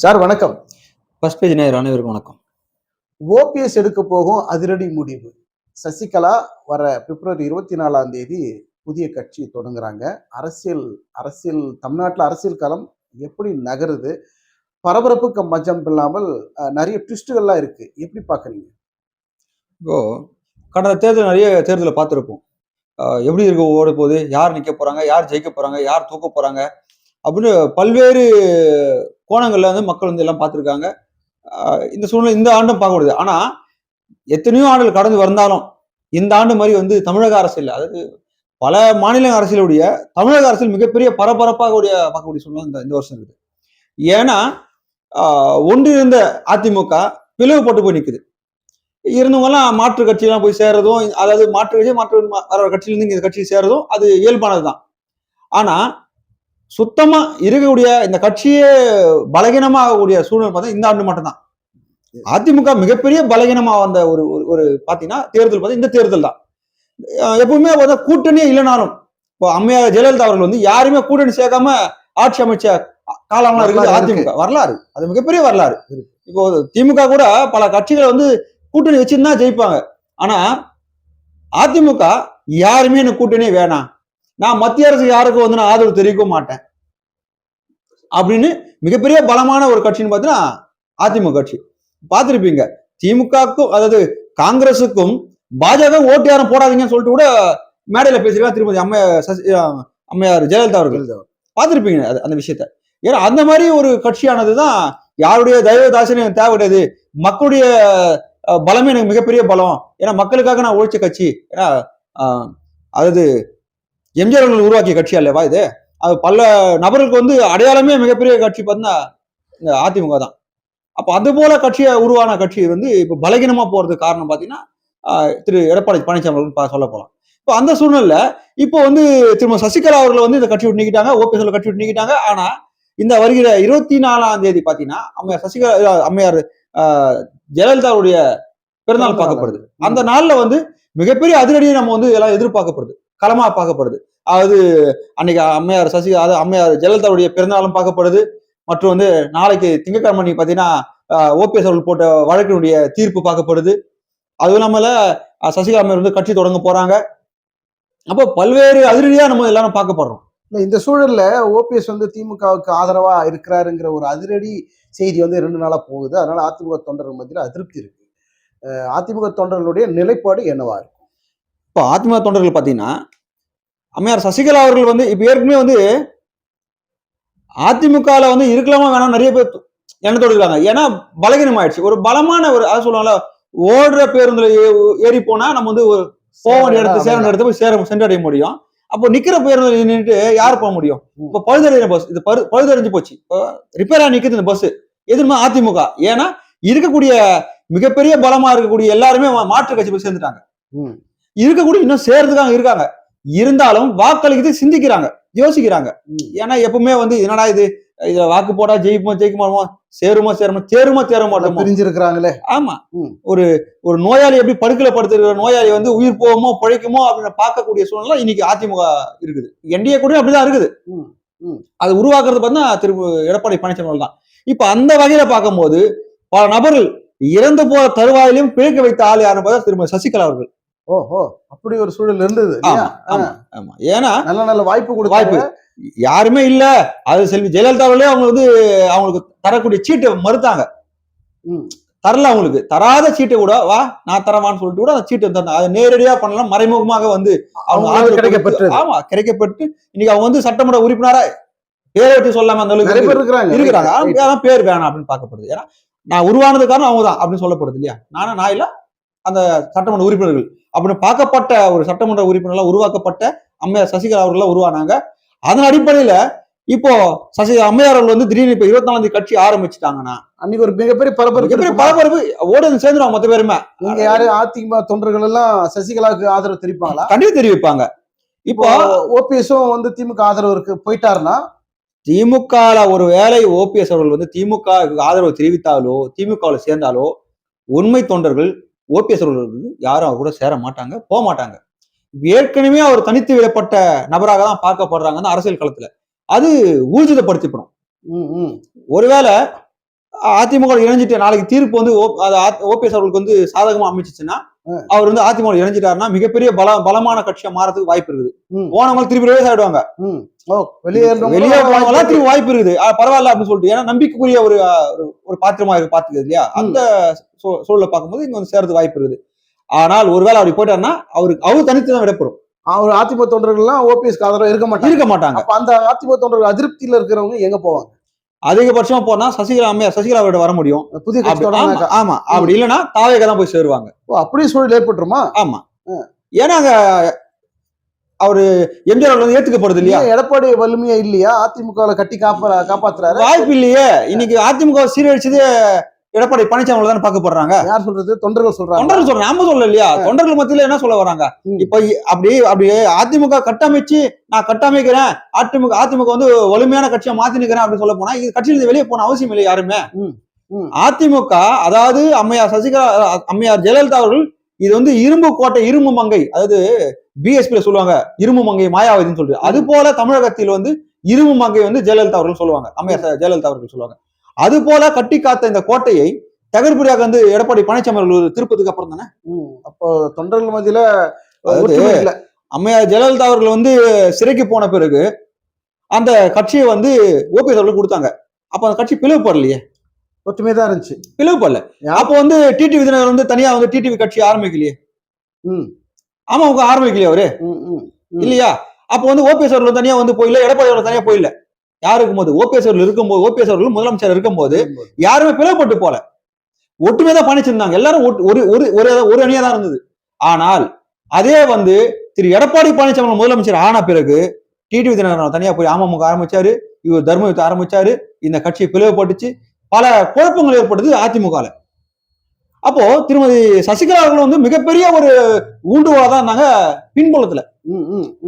Sir வணக்கம். First page நேயர் அனைவருக்கும் வணக்கம். ஓபிஎஸ் எடுக்க போகும் அதிரடி முடிவு. சசிகலா வர பிப்ரவரி இருபத்தி நாலாம் தேதி புதிய கட்சி தொடங்குறாங்க. அரசியல் அரசியல் தமிழ்நாட்டில் அரசியல் களம் எப்படி நகருது? பரபரப்புக்கு மஜம் இல்லாமல் நிறைய ட்விஸ்டுகள்லாம் இருக்கு. எப்படி பார்க்குறீங்க? இப்போ கடந்த தேர்தல் நிறைய தேர்தலை பார்த்துருப்போம். எப்படி இருக்க ஓட போகுது? யார் நிற்க போறாங்க? யார் ஜெயிக்க போறாங்க? யார் தூக்க போறாங்க? அப்படின்னு பல்வேறு கோணங்களில் வந்து மக்கள் வந்து எல்லாம் பார்த்துருக்காங்க. இந்த சூழ்நிலை இந்த ஆண்டும் பார்க்கக்கூடாது ஆனால் எத்தனையோ ஆண்டுகள் கடந்து வந்தாலும் இந்த ஆண்டு மாதிரி வந்து தமிழக அரசியல் அதாவது பல மாநில அரசியலுடைய தமிழக அரசியல் மிகப்பெரிய பரபரப்பாக உடைய பார்க்கக்கூடிய சூழ்நிலை இந்த இந்த வருஷம் இருக்குது. ஏன்னா ஒன்றிருந்த அதிமுக பிளவுபட்டு போய் நிற்குது இருந்தவங்கலாம் மாற்று கட்சியெல்லாம் போய் சேர்றதும் அதாவது மாற்று கட்சி மாற்று வர கட்சியிலிருந்து இந்த கட்சி சேர்றதும் அது இயல்பானதுதான். ஆனால் சுத்தமா இருக்கக்கூடிய இந்த கட்சியே பலகீனமா ஆகக்கூடிய சூழ்நிலை பார்த்தா இந்த ஆண்டு மட்டும்தான். அதிமுக மிகப்பெரிய பலகீனமா வந்த ஒரு ஒரு- பாத்தீங்கன்னா தேர்தல் பார்த்தா இந்த தேர்தல் தான். எப்பவுமே பார்த்தா கூட்டணியே இல்லைனாலும் இப்போ அம்மையார் ஜெயலலிதா அவர்கள் வந்து யாருமே கூட்டணி சேர்க்காம ஆட்சி அமைச்ச காலம்லாம் இருக்குது அதிமுக. வரலாறு. அது மிகப்பெரிய வரலாறு. இப்போ திமுக கூட பல கட்சிகளை வந்து கூட்டணி வச்சிருந்தா ஜெயிப்பாங்க. ஆனா அதிமுக யாருமே எனக்கு கூட்டணியே வேணாம். நான் மத்திய அரசு யாருக்கும் வந்து நான் ஆதரவு தெரிவிக்க மாட்டேன். அப்படின்னு மிகப்பெரிய பலமான ஒரு கட்சின்னு பார்த்தீங்கன்னா அதிமுக கட்சி. பார்த்திருப்பீங்க திமுகவுக்கும் அதாவது காங்கிரசுக்கும் பாஜக ஓட்டு யாரும் போடாதீங்கன்னு சொல்லிட்டு கூட மேடையில பேசிருக்காங்க திருமதி அம்மையார் சசி அம்மையார் ஜெயலலிதா அவர்கள். பார்த்துருப்பீங்க அது அந்த விஷயத்த. ஏன்னா அந்த மாதிரி ஒரு கட்சியானது தான் யாருடைய தயவு தாசனம் எனக்கு தேவை கிடையாது மக்களுடைய பலமே எனக்கு மிகப்பெரிய பலம். ஏன்னா மக்களுக்காக நான் உழைச்ச கட்சி. ஏன்னா அதாவது எம்ஜிஆர் அவர்கள் உருவாக்கிய கட்சி அல்லவா இது? அது பல நபர்களுக்கு வந்து அடையாளமே மிகப்பெரிய கட்சி பார்த்தீங்கன்னா இந்த அதிமுக தான். அப்போ அது போல கட்சியை உருவான கட்சி வந்து இப்போ பலகீனமா போறதுக்கு காரணம் பார்த்தீங்கன்னா திரு எடப்பாடி பழனிசாமி அவர்கள் சொல்ல போலாம். இப்போ அந்த சூழ்நிலை இப்போ வந்து திரும்ப சசிகலா அவர்கள் வந்து இந்த கட்சி விட்டு நீக்கிட்டாங்க ஓபிஎஸ் கட்சி விட்டு நீக்கிட்டாங்க. ஆனா இந்த வருகிற இருபத்தி நாலாம் தேதி பாத்தீங்கன்னா அம்மையார் சசிகலா அம்மையார் ஜெயலலிதாவுடைய பிறந்தநாள். பார்க்கப்படுது. அந்த நாள்ல வந்து மிகப்பெரிய அதிரடியை நம்ம வந்து எல்லாம் எதிர்பார்க்கப்படுது. களமாக பார்க்கப்படுது. அதாவது அன்னைக்கு அம்மையார் சசி அதாவது அம்மையார் ஜெயலலிதாவுடைய பிறந்தநாளும் பார்க்கப்படுது. மற்றும் வந்து நாளைக்கு திங்கட்கிழமை நீ ஓபிஎஸ் அவர்கள் போட்ட வழக்கினுடைய தீர்ப்பு பார்க்கப்படுது. அதுவும் இல்லாமல் சசிகா சசிகலா அம்மையார் வந்து கட்சி தொடங்க போறாங்க. அப்போ பல்வேறு அதிரடியாக நம்ம எல்லாரும் பார்க்கப்படுறோம். இல்ல, இந்த சூழல்ல ஓபிஎஸ் வந்து திமுகவுக்கு ஆதரவா இருக்கிறாருங்கிற ஒரு அதிரடி செய்தி வந்து ரெண்டு நாளா போகுது. அதனால அதிமுக தொண்டர்கள் மத்தியில் அதிருப்தி இருக்கு. அதிமுக தொண்டர்களுடைய நிலைப்பாடு என்னவா இருக்கு? இப்போ அதிமுக தொண்டர்கள் பார்த்தீங்கன்னா அம்மையார் சசிகலா அவர்கள் வந்து இப்போ ஏற்கனவே வந்து அதிமுகவில் வந்து இருக்கலாமா வேணாம் நிறைய பேர் எண்ணத்தோடு இருக்காங்க. ஏன்னா பலகீனம் ஆயிடுச்சு ஒரு பலமான ஒரு அது சொல்லுவாங்கல்ல ஓடுற பேருந்துல ஏறி போனா நம்ம வந்து ஒரு போக வேண்டிய இடத்து சேர இடத்துல போய் சேர சென்றடைய முடியும். அப்போ நிக்கிற பேருந்து நின்றுட்டு யார் போக முடியும். இப்போ பழுதடைஞ்ச பஸ் இது பரு- பழுதடைஞ்சு போச்சு. இப்போ ரிப்பேரா நிக்குது இந்த பஸ் எதுவுமே அதிமுக. ஏன்னா இருக்கக்கூடிய மிகப்பெரிய பலமா இருக்கக்கூடிய எல்லாருமே மாற்று கட்சி போய் சேர்ந்துட்டாங்க. இருக்கக்கூடிய இன்னும் சேர்றதுக்காக இருக்காங்க. இருந்தாலும் வாக்களிக்கிறது சிந்திக்கிறாங்க யோசிக்கிறாங்க. ஏன்னா எப்பவுமே வந்து என்னடா இது? இதுல வாக்கு போடா ஜெயிப்போமா ஜெயிக்க மாட்டோமோ சேருமா சேருமா? சேருமா சேர மாட்டோமோ? பிரிஞ்சிருக்கிறாங்களே. ஆமா. ஒரு ஒரு நோயாளி எப்படி படுக்கல படுத்துருக்கிற நோயாளி வந்து உயிர் போகுமோ பழைக்குமோ அப்படின்னு பார்க்கக்கூடிய சூழ்நிலை இன்னைக்கு அதிமுக இருக்குது. என்டிஏ கூட அப்படிதான் இருக்குது. அது உருவாக்குறது பார்த்தா திரு எடப்பாடி பழனிசாமி தான். இப்ப அந்த வகையில பார்க்கும்போது பல நபர்கள் இறந்து போற தருவாயிலையும் பிழைக்க வைத்த ஆள் யாருன்னு பார்த்தா திரும்ப சசிகலா அவர்கள். ஓஹோ அப்படி ஒரு சூழல் இருந்தது ஏன்னா நல்ல நல்ல வாய்ப்பு கொடுத்தாங்க வாய்ப்பு. யாருமே இல்ல. அது செல்வி ஜெயலலிதா அவர்களே அவங்க வந்து அவங்களுக்கு தரக்கூடிய சீட்டை மறுத்தாங்க. தரல அவங்களுக்கு. தராத சீட்டை கூட வா நான் தரவான்னு சொல்லிட்டு கூட அந்த சீட்டை தந்தாங்க அது நேரடியா பண்ணலாம். மறைமுகமாக வந்து அவங்க. கொடுத்து- ஆமா கிடைக்கப்பட்டு இன்னைக்கு அவங்க வந்து சட்டமன்ற உறுப்பினரா பேரை வச்சு சொல்லாம அந்த அளவுக்கு இருக்கிறாங்க. இருக்கிறாங்க. பேர் வேணாம் அப்படின்னு பார்க்கப்படுது. ஏன்னா நான் உருவானது காரணம் அவங்க தான் அப்படின்னு சொல்லப்படுது இல்லையா? நானும் நான் இல்ல. அந்த சட்டமன்ற உறுப்பினர்கள். அப்படின்னு பார்க்கப்பட்ட ஒரு சட்டமன்ற உறுப்பினர்களா உருவாக்கப்பட்ட அம்மையார் சசிகலா அவர்கள் உருவானாங்க. அதன் அடிப்படையில இப்போ சசி அம்மையார் அவர்கள் வந்து திடீர்னு இப்ப இருபத்தி நாலாம் கட்சி ஆரம்பிச்சுட்டாங்கன்னா அன்னைக்கு ஒரு மிகப்பெரிய பரபரப்பு மிகப்பெரிய? பரபரப்பு ஓடு சேர்ந்துருவாங்க மொத்த பேருமே. நீங்க யாரு அதிமுக தொண்டர்கள் எல்லாம் சசிகலாவுக்கு ஆதரவு தெரிவிப்பாங்களா? கண்டிப்பா தெரிவிப்பாங்க. இப்போ ஓபிஎஸும் வந்து திமுக ஆதரவு இருக்கு போயிட்டாருன்னா? திமுக ஒரு வேலை ஓபிஎஸ் அவர்கள் வந்து திமுக ஆதரவு தெரிவித்தாலோ திமுகவில் சேர்ந்தாலோ உண்மை தொண்டர்கள் ஓபிஎஸ் அவர்களுக்கு யாரும் அவர் கூட சேர மாட்டாங்க போக மாட்டாங்க. ஏற்கனவே அவர் தனித்து விடப்பட்ட நபராக தான் பார்க்கப்படுறாங்க அந்த அரசியல் களத்துல. அது ஊர்ஜிதப்படுத்திப்படும். ஒருவேளை அதிமுக இணைஞ்சிட்டு நாளைக்கு தீர்ப்பு வந்து ஓபிஎஸ் அவர்களுக்கு வந்து சாதகமா அமைச்சிச்சுன்னா அவர் வந்து அதிமுக இணைஞ்சிட்டாருன்னா மிகப்பெரிய பல பலமான கட்சியா மாறதுக்கு வாய்ப்பு இருக்குது. போனவங்க திருப்பி ரிவைஸ் ஆயிடுவாங்க. வெளியே வெளியே போனவங்க திருப்பி வாய்ப்பு இருக்குது. பரவாயில்ல அப்படின்னு சொல்லிட்டு. ஏன்னா நம்பிக்கைக்குரிய ஒரு ஒரு- பாத்திரமா இருக்கு பாத்துக்குது இல்லையா? அந்த சூழலை பார்க்கும்போது இங்க வந்து சேர்றது வாய்ப்பு இருக்குது. ஆனால் ஒருவேளை அப்படி போயிட்டாருன்னா அவருக்கு அவர் தனித்து தான் விடப்படும். அவர் அதிமுக தொண்டர்கள்லாம் ஓபிஎஸ்க்கு ஆதரவு இருக்க மாட்டாங்க. இருக்க மாட்டாங்க. அப்ப அந்த அதிமுக தொண்டர்கள் அதிருப்தியில இருக்கிறவங்க எங்க போவாங்க? அதிகபட்சமா போனா சசிகலா அம்மையார் சசிகலாவோட வர முடியும். புதிய ஆமா, அப்படி இல்லைன்னா தாவேக தான் போய் சேருவாங்க. ஓ அப்படியே சூழல் ஏற்பட்டுருமா? ஆமா. ஏன்னா அங்க அவரு எம்ஜிஆர் வந்து ஏத்துக்கப்படுது இல்லையா? எடப்பாடி வலிமையா இல்லையா? அதிமுக கட்டி காப்ப காப்பாத்துறாரு? வாய்ப்பு இல்லையே. இன்னைக்கு அதிமுக சீரழிச்சது எடப்பாடி பழனிசாமி தானே பார்க்கப்படுறாங்க யார் சொல்றது? தொண்டர்கள் சொல்றாங்க. தொண்டர்கள் சொல்றேன் நாம சொல்ல இல்லையா? தொண்டர்கள் மத்தியில என்ன சொல்ல வராங்க. இப்ப அப்படியே அப்படியே அதிமுக கட்டமைச்சு நான் கட்டமைக்கிறேன். அதிமுக அதிமுக வந்து வலிமையான கட்சியா மாத்தி நிக்கிறேன் அப்படின்னு சொல்ல போனா இது கட்சியிலிருந்து வெளியே போன அவசியம் இல்லை யாருமே. அதிமுக அதாவது அம்மையார் சசிகலா அம்மையார் ஜெயலலிதா அவர்கள் இது வந்து இரும்பு கோட்டை இரும்பு மங்கை அதாவது பிஎஸ்பியில சொல்லுவாங்க இரும்பு மங்கை மாயாவதின்னு சொல்லிட்டு. அது போல தமிழகத்தில் வந்து இரும்பு மங்கை வந்து ஜெயலலிதா அவர்கள் சொல்லுவாங்க. அம்மையார் ஜெயலலிதா அவர்கள் சொல்லுவாங்க. அது போல கட்டி காத்த இந்த கோட்டையை தகர்படியாக வந்து எடப்பாடி பழனிசாமி அவர்கள் திருப்பதுக்கு அப்புறம் தானே. அப்போ தொண்டர்கள் மத்தியில அம்மையார் ஜெயலலிதா அவர்கள் வந்து சிறைக்கு போன பிறகு அந்த கட்சியை வந்து ஓபிஎஸ் அவர்கள் கொடுத்தாங்க. அப்ப அந்த கட்சி பிளவுபடலையே ஒற்றுமை தான் இருந்துச்சு. பிளவுபடல அப்போ வந்து டிடிவி தினகரன் வந்து தனியா வந்து டிடிவி கட்சி ஆரம்பிக்கலையே? ம். ஆமா அவங்க ஆரம்பிக்கலையே அவரு. இல்லையா? அப்போ வந்து ஓபிஎஸ் அவர்கள் தனியா வந்து போயில எடப்பாடி அவர்கள் தனியா போயில. யாருக்கும் போது ஓபிஎஸ் அவர்கள் இருக்கும்போது ஓபிஎஸ் அவர்கள் முதலமைச்சர் இருக்கும்போது யாருமே பிளவுபட்டு போல ஒற்றுமை தான் பண்ணிச்சிருந்தாங்க எல்லாரும் ஒரு ஒரு ஒரு ஒரு அணியா தான் இருந்தது. ஆனால் அதே வந்து திரு எடப்பாடி பழனிசாமி முதலமைச்சர் ஆன பிறகு டிடிவி தினகரன் தனியா போய் அமமுக ஆரம்பிச்சாரு இவர் தர்ம யுத்தம் ஆரம்பிச்சாரு இந்த கட்சி பிளவுபட்டுச்சு பல குழப்பங்கள் ஏற்பட்டது அதிமுகல. அப்போ திருமதி சசிகலா அவர்கள் வந்து மிகப்பெரிய ஒரு ஊண்டுகோலா தான் இருந்தாங்க பின்புலத்துல.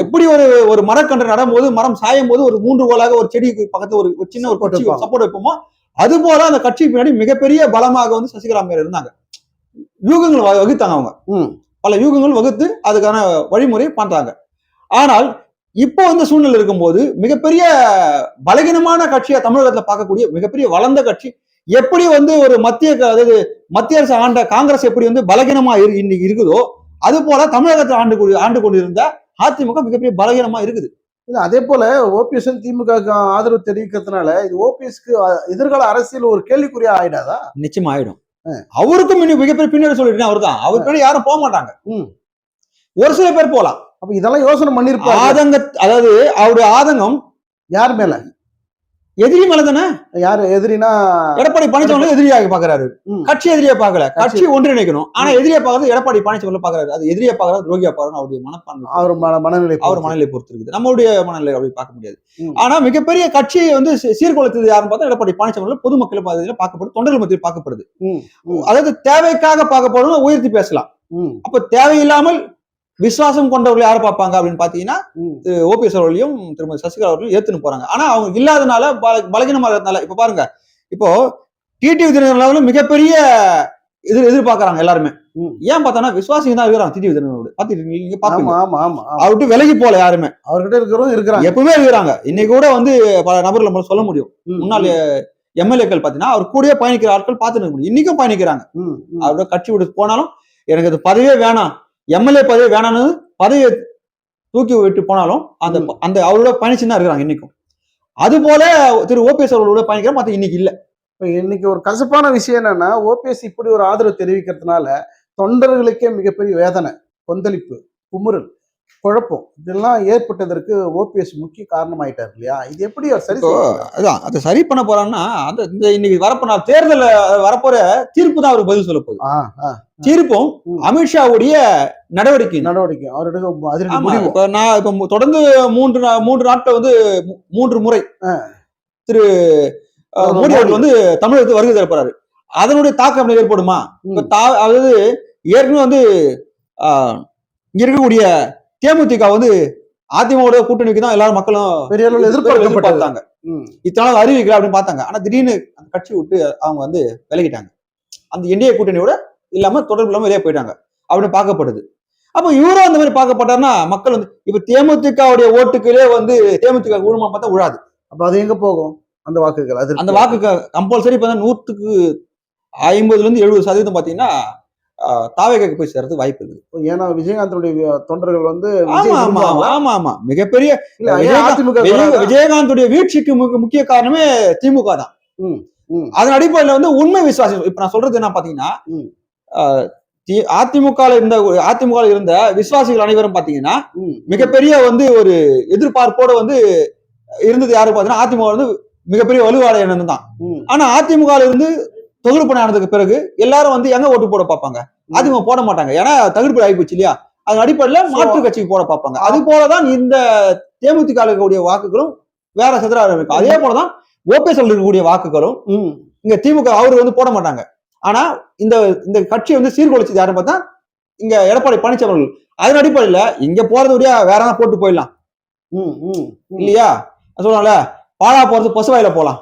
எப்படி ஒரு ஒரு மரக்கன்று நடும்போது மரம் சாயும் போது ஒரு மூன்று கோலாக ஒரு செடிக்கு பக்கத்துல ஒரு சின்ன ஒரு வைப்பாங்க. சப்போர்ட் வைப்போமோ அது போல அந்த கட்சி பின்னாடி மிகப்பெரிய பலமாக வந்து சசிகலா அம்மையார் இருந்தாங்க யூகங்கள் வகுத்தாங்க அவங்க. பல யூகங்கள் வகுத்து அதுக்கான வழிமுறை பண்றாங்க ஆனால் இப்போ வந்து சூழ்நிலை இருக்கும்போது மிகப்பெரிய பலகீனமான கட்சியா தமிழகத்துல பார்க்கக்கூடிய மிகப்பெரிய வளர்ந்த கட்சி எப்படி வந்து ஒரு மத்திய அதாவது மத்திய அரசு ஆண்ட காங்கிரஸ் எப்படி வந்து பலகீனமா இன்னைக்கு இருக்குதோ அது போல தமிழகத்தை ஆண்டு ஆண்டு கொண்டிருந்த அதிமுக மிகப்பெரிய பலகீனமா இருக்குது. இல்ல அதே போல ஓபிஎஸ் திமுக ஆதரவு தெரிவிக்கிறதுனால இது ஓபிஎஸ்க்கு எதிர்கால அரசியல் ஒரு கேள்விக்குறியா ஆயிடாதா? நிச்சயமா ஆயிடும். அவருக்கும் இன்னும் மிகப்பெரிய பின்னாடி சொல்லிட்டு அவர் பின்னாடி யாரும் போக மாட்டாங்க. ஒரு சில பேர் போலாம் அப்ப இதெல்லாம் யோசனை பண்ணிருப்பாங்க ஆதங்க அதாவது அவருடைய ஆதங்கம் யார் மேல? எதிரி மேல தானே? யாரு எதிரினா எடப்பாடி பழனிசாமி எதிரியாக பாக்குறாரு. கட்சி எதிரியா பாக்கல கட்சி- ஒன்றிணைக்கணும். ஆனா எதிரியா பாக்குறது எடப்பாடி பழனிசாமி பாக்குறாரு அது எதிரியா பாக்குறது துரோகியா பாக்குறது அவருடைய மனப்பான்மை. அவர் மன- மனநிலை அவர். மனநிலை பொறுத்து இருக்குது. நம்மளுடைய மனநிலை அப்படி பார்க்க முடியாது. ஆனா மிகப்பெரிய கட்சியை வந்து சீர்குலைத்தது யாருன்னு பார்த்தா எடப்பாடி பழனிசாமி பொதுமக்கள் மத்தியில பார்க்கப்படுது தொண்டர்கள் மத்தியில் பார்க்கப்படுது. அதாவது தேவைக்காக பார்க்கப்படும் உயர்த்தி பேசலாம். அப்ப தேவையில்லாமல் விசுவாசம் கொண்டவர்கள் யாரை பார்ப்பாங்க அப்படின்னு பாத்தீங்கன்னா. ஓபிஎஸ் அவர்களையும் திருமதி சசிகலா அவர்களையும் ஏத்துன்னு போறாங்க. ஆனா அவங்க இல்லாதனால பல- பலகீனமா இருக்கிறதுனால இப்ப பாருங்க. இப்போ டிடிவி தினகரன் மிகப்பெரிய எதிர் எதிர்பார்க்கறாங்க எல்லாருமே. ஏன் பார்த்தோன்னா விசுவாசிங்க தான் இருக்கிறாங்க டிடிவி தினகரனோட. பாத்துட்டு நீங்க பாப்பீங்க ஆமா ஆமா. அவர்கிட்ட விலகி போல யாருமே. அவர்கிட்ட இருக்கிறவங்க இருக்கிறாங்க. எப்பவுமே இருக்கிறாங்க. இன்னைக்கு கூட வந்து பல நபர்கள் நம்மளால சொல்ல முடியும். முன்னாள் எம்எல்ஏக்கள் பாத்தீங்கன்னா அவர் கூடயே பயணிக்கிற ஆட்கள் பார்த்துட்டு முடியும். இன்னைக்கும் பயணிக்கிறாங்க. அவரோட கட்சி விட்டு போனாலும் எனக்கு அது பதவியே வேணாம். எம்எல்ஏ பதவி வேணாம்னு பதவியை தூக்கி விட்டு போனாலும் அந்த. அந்த அவரோட பயணிச்சுன்னு தான் இருக்கிறாங்க இன்னைக்கும் அது போல திரு ஓபிஎஸ் அவர்களோட பயணிக்கிற மத்த இன்னைக்கு இல்ல இப்ப இன்னைக்கு ஒரு கசப்பான விஷயம் என்னன்னா ஓபிஎஸ் இப்படி ஒரு ஆதரவு தெரிவிக்கிறதுனால தொண்டர்களுக்கே மிகப்பெரிய வேதனை கொந்தளிப்பு குமுறல் குழப்பம் இதெல்லாம் ஏற்பட்டதற்கு ஓபிஎஸ் முக்கிய காரணமாயிட்டார் இல்லையா இது எப்படி அவர் சரி? அதான் அதை சரி பண்ண போறான்னா அந்த இந்த இன்னைக்கு வரப்போன தேர்தல் வரப்போற தீர்ப்பு தான் அவருக்கு பதில் சொல்ல போகுது தீர்ப்பும். அமித்ஷாவுடைய நடவடிக்கை நடவடிக்கை. முடிவு. இப்ப நான் இப்ப தொடர்ந்து மூன்று மூன்று நாட்கள் வந்து மூன்று முறை. திரு மோடி அவர்கள். வந்து தமிழகத்துக்கு வருகை தர போறாரு அதனுடைய தாக்கம் ஏற்படுமா அதாவது ஏற்கனவே வந்து இங்க இருக்கக்கூடிய தேமுதிக வந்து அதிமுக கூட்டணிக்கு தான் எல்லாரும் மக்களும் பெரிய அளவில் ம், இத்தனை அறிவிக்கல அப்படின்னு பார்த்தாங்க. ஆனா திடீர்னு அந்த கட்சி விட்டு அவங்க வந்து விலகிட்டாங்க. அந்த என்டிஏ கூட்டணியோட இல்லாம தொடர்பு இல்லாம வெளியே போயிட்டாங்க. அப்படின்னு பார்க்கப்படுது. அப்ப இவரும் அந்த மாதிரி பார்க்கப்பட்டாருன்னா மக்கள் வந்து இப்ப தேமுதிகவுடைய ஓட்டுகளே வந்து தேமுதிக ஊழமா பார்த்தா விழாது அப்ப அது எங்க போகும்? அந்த வாக்குகள் அது அந்த வாக்கு கம்பல்சரி இப்ப நூற்றுக்கு ஐம்பதுல இருந்து எழுபது சதவீதம் பாத்தீங்கன்னா தாவேக்கு போய் சேர்றது வாய்ப்பு இருக்குது. ஏன்னா விஜயகாந்தனுடைய தொண்டர்கள் வந்து ஆமா ஆமா மிகப்பெரிய? விஜயகாந்துடைய வீழ்ச்சிக்கு முக- முக்கிய காரணமே திமுக தான். அதன் அடிப்படையில வந்து உண்மை விசுவாசம் இப்ப நான் சொல்றது என்ன பாத்தீங்கன்னா அதிமுக இருந்த அதிமுக இருந்த விசுவாசிகள் அனைவரும் பாத்தீங்கன்னா மிகப்பெரிய வந்து ஒரு எதிர்பார்ப்போட வந்து இருந்தது யாரு பாத்தீங்கன்னா அதிமுக வந்து மிகப்பெரிய வலுவாளையன் தான். ம். ஆனா அதிமுக இருந்து தொகுப்பு ஆனதுக்கு பிறகு எல்லாரும் வந்து எங்க ஓட்டு போட பார்ப்பாங்க? அதிமுக போட மாட்டாங்க. ஏன்னா தகுப்பு ஆகிப்போச்சு இல்லையா? அதன் அடிப்படையில மாற்று கட்சிக்கு போட பார்ப்பாங்க. அது போலதான் இந்த தேமுதிக இருக்கக்கூடிய வாக்குகளும் வேற சிதற ஆரம்பிக்கும். அதே போலதான் ஓபிஎஸ் இருக்கக்கூடிய வாக்குகளும். இங்க திமுக அவரு வந்து போட மாட்டாங்க. ஆனா இந்த இந்த கட்சி வந்து சீர்குலைச்சது யாருன்னு பார்த்தா இங்க எடப்பாடி பழனிசாமி அவர்கள். அதன் அடிப்படையில இங்க போறது விட வேற போட்டு போயிடலாம். ம், ம், ம். இல்லையா? சொல்லுவாங்கல்ல பாழா போறது பசுவாயில போலாம்.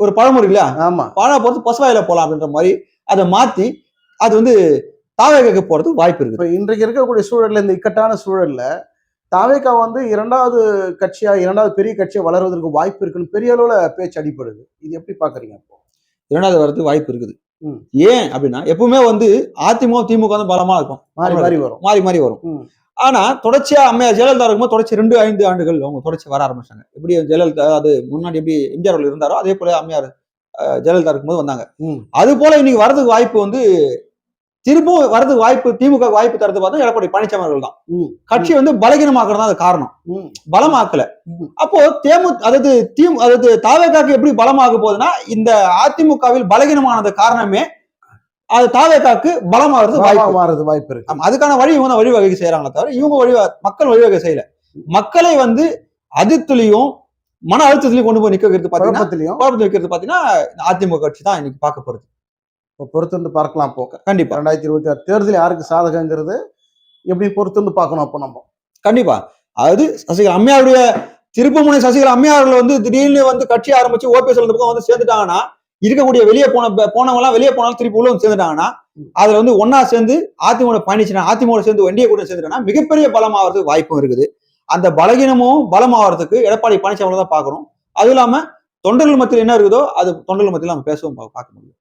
ஒரு பழமொழி இல்லையா? ஆமா. பாழா போறது பசுவாயில போலாம் அப்படின்ற மாதிரி அதை மாத்தி அது வந்து தாவேக போறது வாய்ப்பு இருக்குது. இப்ப இன்றைக்கு இருக்கக்கூடிய சூழல்ல இந்த இக்கட்டான சூழல்ல தாவேகா வந்து இரண்டாவது கட்சியா இரண்டாவது பெரிய கட்சியா வளர்வதற்கு வாய்ப்பு இருக்குன்னு பெரிய அளவுல பேச்சு அடிப்படுது இது எப்படி பாக்குறீங்க அப்போ? இரண்டாவது வரதுக்கு வாய்ப்பு இருக்குது. ஏன் அப்படின்னா எப்பவுமே வந்து அதிமுக திமுக வந்து பலமா இருக்கும். மாறி மாறி வரும். மாறி மாறி வரும். ஆனா தொடர்ச்சியா அம்மையார் ஜெயலலிதா இருக்கும்போது தொடர்ச்சி ரெண்டு ஐந்து ஆண்டுகள் அவங்க தொடர்ச்சி வர ஆரம்பிச்சாங்க. எப்படி ஜெயலலிதா அது முன்னாடி எப்படி எம்ஜிஆர் இருந்தாரோ அதே போல அம்மையார் ஜெயலலிதா இருக்கும்போது வந்தாங்க. அது போல இன்னைக்கு வரதுக்கு வாய்ப்பு வந்து திரும்பவும் வரதுக்கு வாய்ப்பு திமுக வாய்ப்பு தரது பார்த்தா எடப்பாடி பழனிசாமி அவர்கள் தான். கட்சி வந்து பலகீனமாக்குறது அது காரணம். பலமாக்கல. அப்போ தேமு அதாவது தீம் அதாவது தாவேக்காக்கு எப்படி பலமாக போகுதுன்னா இந்த அதிமுகவில் பலகீனமானது காரணமே அது தாவேக்காக்கு பலமாகிறது வாய்ப்பு. மாறுறது வாய்ப்பு இருக்கு. அதுக்கான வழி இவங்க தான் வழிவகை செய்யறாங்களே தவிர இவங்க வழி மக்கள் வழிவகை செய்யல. மக்களை வந்து அதிர்த்துலையும் மன அழுத்தத்திலையும் கொண்டு போய் நிக்க வைக்கிறது பாத்தீங்கன்னா பாத்தீங்கன்னா அதிமுக கட்சி தான் இன்னைக்கு பார்க்க போறது. இப்ப பொறுத்திருந்து பார்க்கலாம் போ கண்டிப்பா. ரெண்டாயிரத்தி இருபத்தி ஆறு தேர்தல் யாருக்கு சாதகங்கிறது எப்படி பொறுத்திருந்து பார்க்கணும் அப்போ நம்ம? கண்டிப்பா. அதாவது சசிகலா அம்மையாருடைய திருப்புமுனை சசிகலா அம்மையார்கள் வந்து திடீர்னு வந்து கட்சி ஆரம்பிச்சு ஓபிஎஸ் பக்கம் வந்து சேர்ந்துட்டாங்கன்னா இருக்கக்கூடிய வெளியே போன போனவங்க எல்லாம் வெளியே போனாலும் திருப்பி உள்ள வந்து சேர்ந்துட்டாங்கன்னா அதுல வந்து ஒன்னா சேர்ந்து அதிமுக பயணிச்சுனா அதிமுக சேர்ந்து வண்டியை கூட சேர்ந்துட்டாங்கன்னா மிகப்பெரிய பலமாகிறதுக்கு வாய்ப்பும் இருக்குது. அந்த பலகீனமும் பலமாகிறதுக்கு எடப்பாடி பழனிசாமி தான் பார்க்கணும். அதுவும் இல்லாம தொண்டர்கள் மத்தியில் என்ன இருக்குதோ அது தொண்டர்கள் மத்தியில் நம்ம பேசவும் பார்க்க முடியும்.